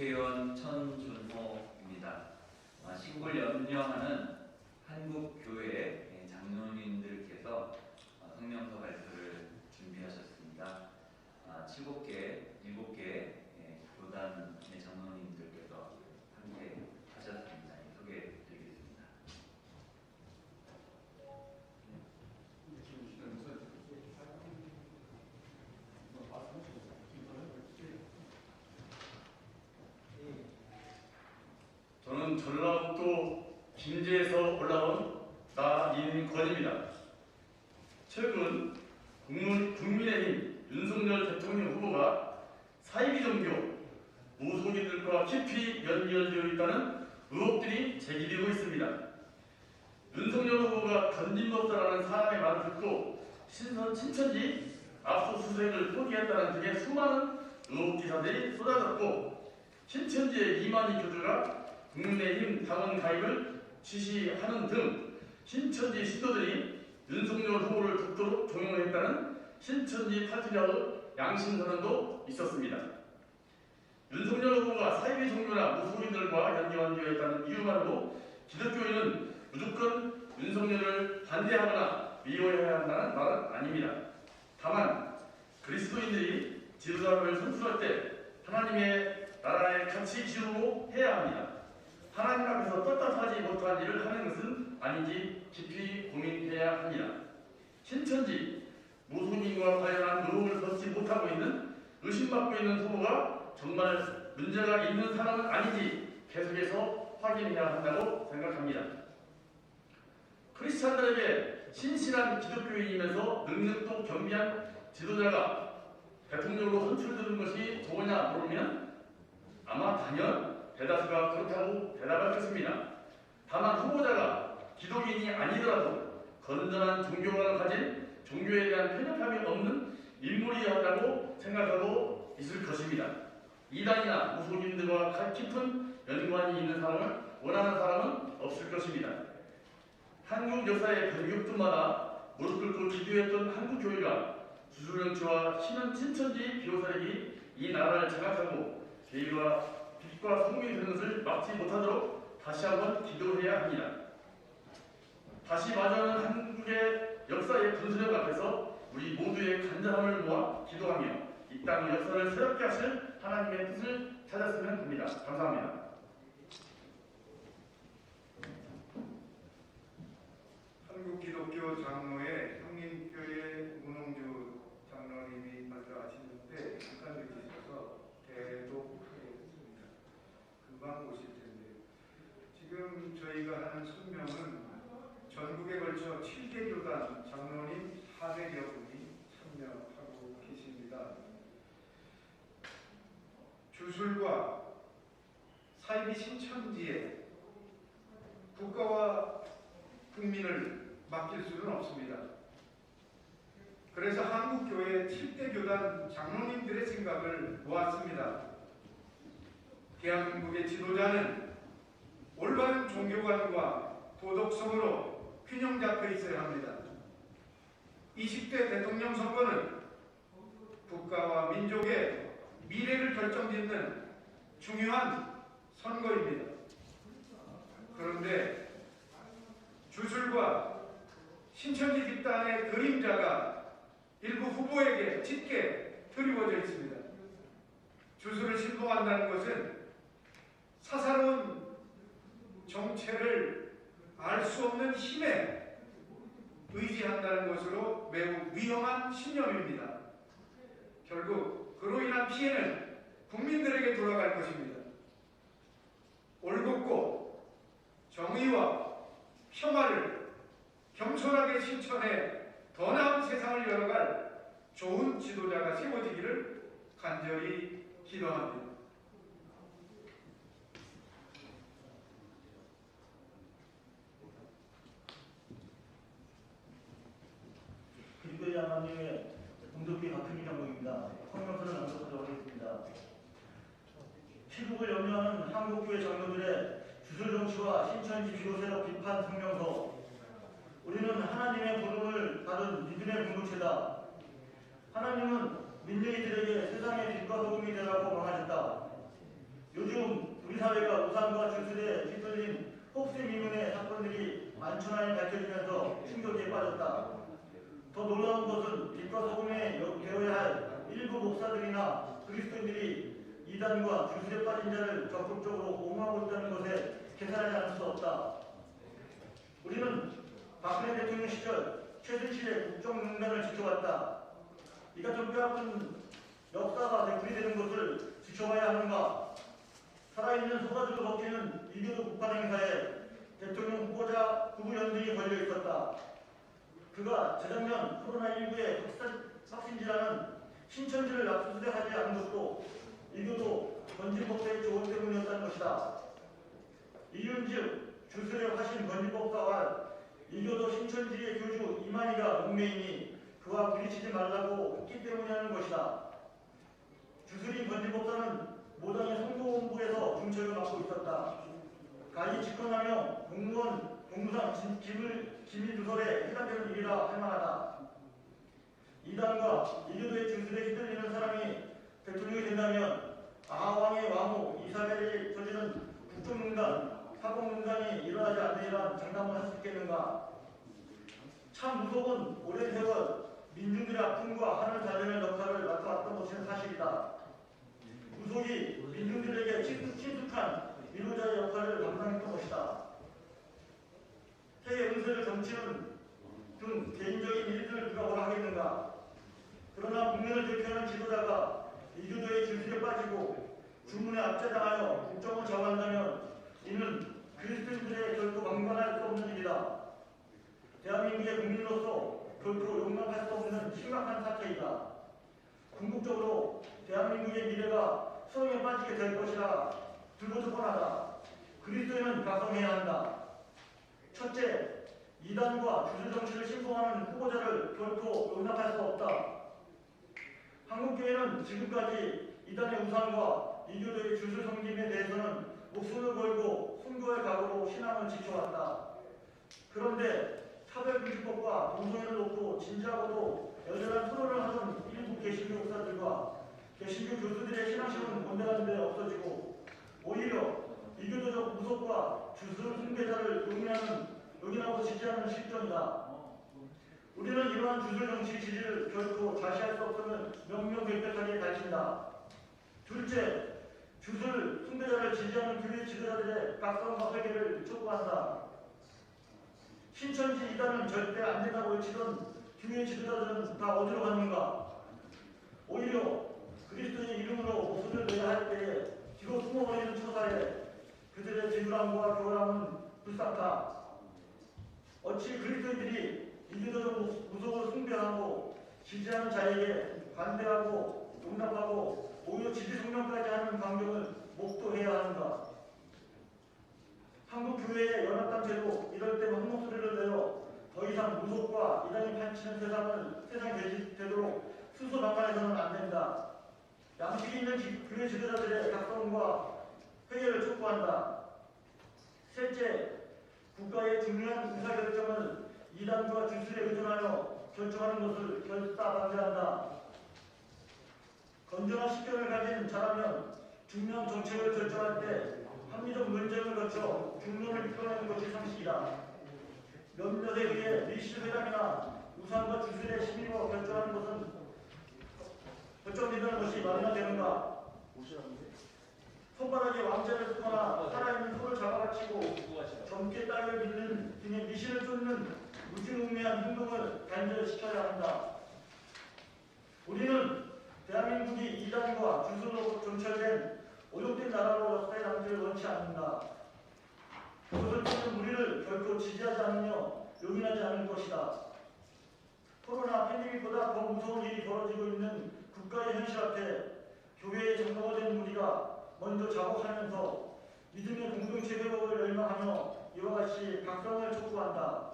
국회의원 천준호입니다. 아, 신골 염려하는 한국교회 장로님들께서 아, 성명서 발표를 준비하셨습니다. 아, 7곳계, 7개 전라북도 김제에서 올라온 나인권입니다. 최근 국민, 국민의힘 윤석열 대통령 후보가 사이비 종교, 무속인들과 깊이 연결되어 있다는 의혹들이 제기되고 있습니다. 윤석열 후보가 건진법사라는 사람의 말을 듣고 신선 친천지 압수수색을 포기했다는 등의 수많은 의혹 기사들이 쏟아졌고 신천지의 이만희 교주가 국민의힘 당원 가입을 지시하는 등 신천지 신도들이 윤석열 후보를 극도로 종용했다는 신천지 파트리아의 양심 선언도 있었습니다. 윤석열 후보가 사이비 종교나 무속인들과 연관되어 있다는 이유만으로 기독교인은 무조건 윤석열을 반대하거나 미워해야 한다는 말은 아닙니다. 다만 그리스도인들이 지도자를 선출할 때 하나님의 나라의 가치 기준으로 해야 합니다. 하나님 앞에서 떳떳하지 못한 일을 하는 것은 아닌지 깊이 고민해야 합니다. 신천지 무속인과 관련한 의혹을 벗지 못하고 있는 의심받고 있는 후보가 정말 문제가 있는 사람은 아닌지 계속해서 확인해야 한다고 생각합니다. 크리스찬들에게 신실한 기독교인이면서 능력도 겸비한 지도자가 대통령으로 선출되는 것이 좋으냐 물으면 아마 단연 대다수가 그렇다고 대답할 것입니다. 다만 후보자가 기독인이 아니더라도 건전한 종교관을 가진 종교에 대한 편협함이 없는 인물이어야 한다고 생각하고 있을 것입니다. 이단이나 무속인들과 깊은 연관이 있는 사람을 원하는 사람은 없을 것입니다. 한국 역사의 변격들마다 무릎 꿇고 기도했던 한국 교회가 주술령치와 신은 친천지 비호사력이 이 나라를 장악하고 죄와 빛과 성공이 되는 것을 막지 못하도록 다시 한번 기도해야 합니다. 다시 마주하는 한국의 역사의 분수령 앞에서 우리 모두의 간절함을 모아 기도하며 이 땅의 역사를 새롭게 하실 하나님의 뜻을 찾았으면 합니다. 감사합니다. 한국기독교 장로회 형님교회 문홍주 장로님이 발표하시는데 잠깐 늦으셔서 대독하겠습니다. 금방 오실 텐데요. 지금 저희가 하는 설명은 전국에 걸쳐 7개 교단 장로님 400여 분이 참여하고 계십니다. 주술과 사이비 신천지에 국가와 국민을 맡길 수는 없습니다. 그래서 한국교회 7대 교단 장로님들의 생각을 모았습니다. 대한민국의 지도자는 올바른 종교관과 도덕성으로 균형 잡혀 있어야 합니다. 20대 대통령 선거는 국가와 민족의 미래를 결정짓는 중요한 선거입니다. 그런데 주술과 신천지 집단의 그림자가 일부 후보에게 짙게 드리워져 있습니다. 주술을 신봉한다는 것은 사사로운 정체를 알 수 없는 힘에 의지한다는 것으로 매우 위험한 신념입니다. 결국 그로 인한 피해는 국민들에게 돌아갈 것입니다. 올곧고 정의와 평화를 겸손하게 실천해 더 나은 세상을 열어갈 좋은 지도자가 세워지기를 간절히 기도합니다. 그리고의 하나님의 공덕기 박근희 장로입니다. 성명서를 낭독하도록 하겠습니다. 시국을 염려하는 한국교회 장로들의 주술 정치와 신천지 비호세력 비판 성명서. 우리는 하나님의 부름을 받은 믿음의 공동체다. 하나님은 민중이들에게 세상의 빛과 소금이 되라고 망하셨다. 요즘 우리 사회가 우상과 주술에 휘둘린 혹세 미문의 사건들이 만천하에 밝혀지면서 충격에 빠졌다. 더 놀라운 것은 빛과 소금에 여- 되어야 할 일부 목사들이나 그리스도인들이 이단과 주술에 빠진 자를 적극적으로 옹호하고 있다는 것에 계산하지 않을 수 없다. 우리는 박근혜 대통령 시절 최순실의 국정농단을 지켜왔다. 이 같은 뼈아픈 역사가 되풀이되는 것을 지켜봐야 하는가? 살아있는 소가죽을 벗기는 이교도 국방 행사에 대통령 후보자 부부 연등이 걸려 있었다. 그가 재작년 코로나19의 확산지라는 신천지를 압수수색하지 않은 것도 이교도 건진법사의 조언 때문이었다는 것이다. 이윤즉 주술의 화신 건진법사와 이교도 신천지의 교주 이만희가 동맹이니 그와 부딪히지 말라고 했기 때문이라는 것이다. 주술인 건진법사는 모당의 선거본부에서 중철을 맡고 있었다. 가히 직권하며 공무원 공무상 진- 기밀 누설에 해당되는 일이라 할 만하다. 이단과 이교도의 주술에 휘둘리는 사람이 대통령이 된다면 아왕의 왕후 이사벨이 저지른 국정농단, 사법농단이 일어나지 않으리란 장담을 할 수 있겠는가? 참 무속은 오랜 세월 민중들의 아픔과 하늘 달래는 역할을 맡아왔던 것은 사실이다. 무속이 민중들에게 친숙- 친숙한 위로자의 역할을 감당했던 것이다. 해외 은세를 정치는 등 개인적인 일들을 누가 뭐라 하겠는가? 그러나 국민을 대표하는 지도자가 이교도의 질투에 빠지고 주문에 앞장당하여 국정을 좌우한다면 이는 그리스도인들의 결코 방관할 수 없는 일이다. 대한민국의 국민으로서 결코 용납할 수 없는 심각한 사태이다. 궁극적으로 대한민국의 미래가 소용에 빠지게 될 것이라 들고도 뻔하다. 그리스도인은 각성해야 한다. 첫째, 이단과 주술 정치를 신봉하는 후보자를 결코 용납할 수 없다. 한국교회는 지금까지 이단의 우상과 이교도의 주술 섬김에 대해서는 목숨을 걸고 순고의 각오로 신앙을 지켜왔다. 그런데 차별금지법과 동성애를 놓고 진지하고도 여전한 토론을 하는 일부 개신교 목사들과 개신교 교수들의 신앙심은 온데간데 없어지고 오히려 이교도적 무속과 주술 숭배자를 용인하는 용인하고 지지하는 실정이다. 우리는 이러한 주술 정치 지지를 결코 좌시할 수 없음을 명명백백하게 밝힌다. 둘째, 주술 숭배자를 지지하는 교회 지도자들의 각성과 회개를 촉구한다. 신천지 이단은 절대 안 된다고 외치던 교회 지도자들은 다 어디로 갔는가? 오히려 그리스도의 이름으로 목소리를 내야 할 때에 뒤로 숨어버리는 처사에 그들의 지불함과 교활함은 불쌍하다. 어찌 그리스도인들이 이교도적 무속을 숭배하고 지지하는 자에게 반대하고 용납하고 오히려 지지 성명까지 하는 광경을 목도해야 하는가? 한국 교회의 연합단체도 이럴 때만 한 목소리를 내어 더 이상 무속과 이단이 판치는 세상을 세상 되지, 되도록 스스로 방관해서는 안 된다. 양식 있는 지- 교회 지도자들의 각성과 회개를 촉구한다. 셋째, 국가의 중요한 의사결정을 이단과 주술에 의존하여 결정하는 것을 결사 반대한다. 건전한 식견을 가진 자라면 중요한 정책을 결정할 때 합리적 논쟁을 거쳐 중론을 이끌어내는 것이 상식이다. 몇몇에 의해 밀실회담이나 우상과 주술의 심의로 결정하는 것은 결정된다는 것이 말이나 되는가? 손바닥에 왕자를 쓰거나 살아있는 소를 잡아가치고 젊게 땅을 믿는 등의 미신을 쫓는 무지몽매한 행동을 단절시켜야 한다. 우리는 대한민국이 이단과 주술로 점철된 오염된 나라로 역사에 남기를 원치 않는다. 통해 우리를 결코 지지하지 않으며 용인하지 않을 것이다. 코로나 팬데믹보다 더 무서운 일이 벌어지고 있는 국가의 현실 앞에 교회의 장로된 우리가 먼저 자복하면서 믿음의 공동체 회복을 열망하며 이와 같이 각성을 촉구한다.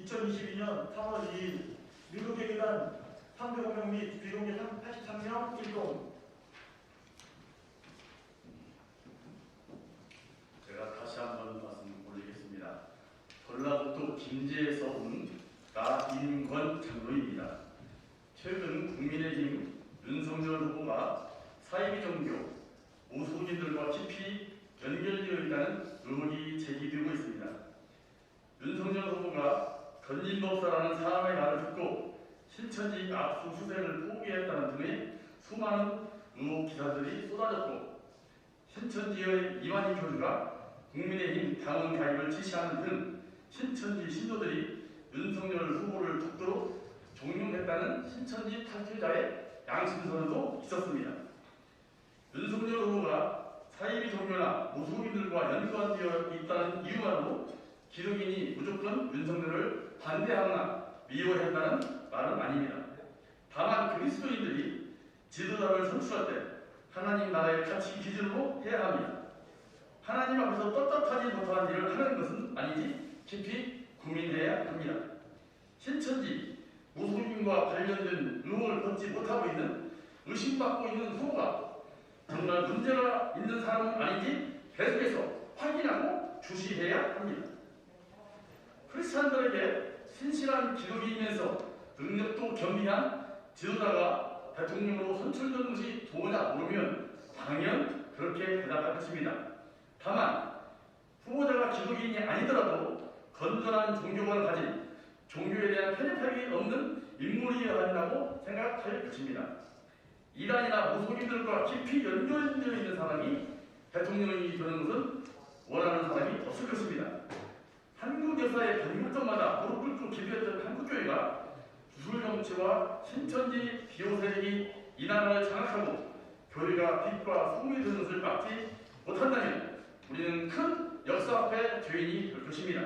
2022년 3월 2일 미국의 기간 300명 및 비공개 83명 일동 제가 다시 한번 말씀 올리겠습니다. 전라북도 김제에서 온 나인권 장로입니다. 최근 국민의힘 윤석열 후보가 사이비 종교, 연결되어 있다는 의혹이 제기되고 있습니다. 윤석열 후보가 건진법사라는 사람의 말을 듣고 신천지 압수수색을 포기했다는 등의 수많은 의혹 기사들이 쏟아졌고 신천지의 이완희 교수가 국민의힘 당원 가입을 지시하는 등 신천지 신도들이 윤석열 후보를 독도로 종용했다는 신천지 탈퇴자의 양심선언도 있었습니다. 윤석열 후보가 사이비 종교나 무속인들과 연관되어 있다는 이유만으로 기독인이 무조건 윤석열을 반대하거나 미워했다는 말은 아닙니다. 다만 그리스도인들이 지도자를 선출할 때 하나님 나라의 가치 기준으로 해야 합니다. 하나님 앞에서 떳떳하지 못한 일을 하는 것은 아니지 깊이 고민해야 합니다. 신천지 무속인과 관련된 의혹을 벗지 못하고 있는 의심받고 있는 후보가 정말 문제가 있는 사람은 아닌지 계속해서 확인하고 주시해야 합니다. 크리스찬들에게 신실한 기독인이면서 능력도 겸비한 지도자가 대통령으로 선출된 것이 좋으냐 물으면 당연 그렇게 대답할 것입니다. 다만 후보자가 기독인이 아니더라도 건전한 종교관을 가진 종교에 대한 편협함이 없는 인물이어야 한다고 생각할 것입니다. 이단이나 무속인들과 깊이 연결되어 있는 사람이 대통령이 되는 것은 원하는 사람이 없을 것입니다. 한국 역사의 변곡점마다 무릎 꿇고 기도했던 한국교회가 주술 정치와 신천지 비호 세력이 이 나라를 장악하고 교회가 빛과 소문이 되는 것을 막지 못한다면 우리는 큰 역사 앞에 죄인이 될 것입니다.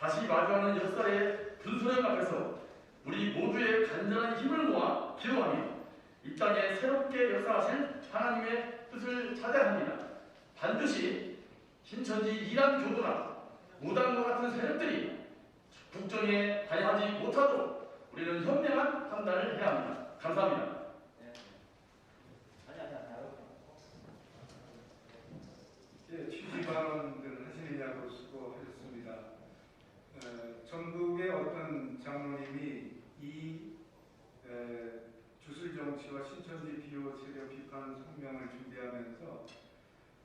다시 마주하는 역사의 분수령 앞에서 우리 모두의 간절한 힘을 모아 기도하며 이 땅에 새롭게 역사하실 하나님의 뜻을 찾아야 합니다. 반드시 신천지 이란 교도나 무당과 같은 세력들이 국정에 관여하지 못하도록 우리는 현명한 판단을 해야 합니다. 감사합니다. 예, 취지 발언들 하시느냐고 수고하셨습니다. 어, 전국의 어떤 장로님이 정치와 신천지 비호 세력 비판 성명을 준비하면서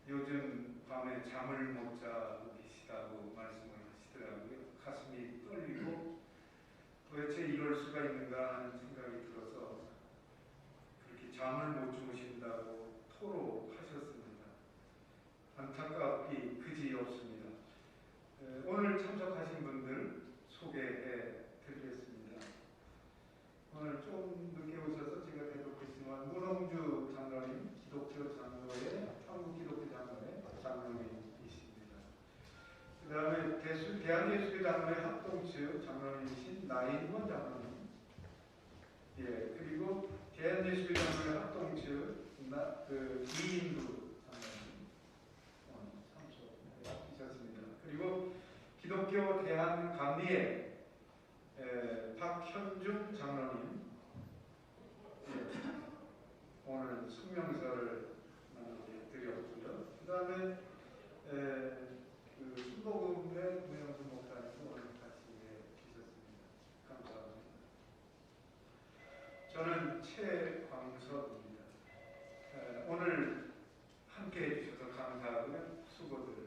요즘 밤에 잠을 못 자고 계시다고 말씀을 하시더라고요. 가슴이 떨리고 도대체 이럴 수가 있는가 하는 생각이 들어서 그렇게 잠을 못 주무신다고 토로하셨습니다. 안타깝기 그지 없습니다. 에, 오늘 참석하신 분들 소개해 드리겠습니다. 오늘 좀 늦게 오셔서 제가 대독했지만 문홍주 기독교 장로의 한국 기독교 장로의 장로님이십니다. 그 다음에 대수, 대한예수교 장로의 합동체 장로님이신 나인권 장로님. 예, 그리고 대한예수교 장로의 합동체 나, 그 이인두 장로님. 어, 참석하셨습니다. 그리고 기독교 대한 감리회 에, 박현중 장로님 예, 오늘 숙명사를 어, 드렸고요. 그 다음에 그 순복음회 무영수 목사님도 오늘 같이 예, 계셨습니다. 감사합니다. 저는 최광섭입니다. 에, 오늘 함께 해주셔서 감사하고요. 수고들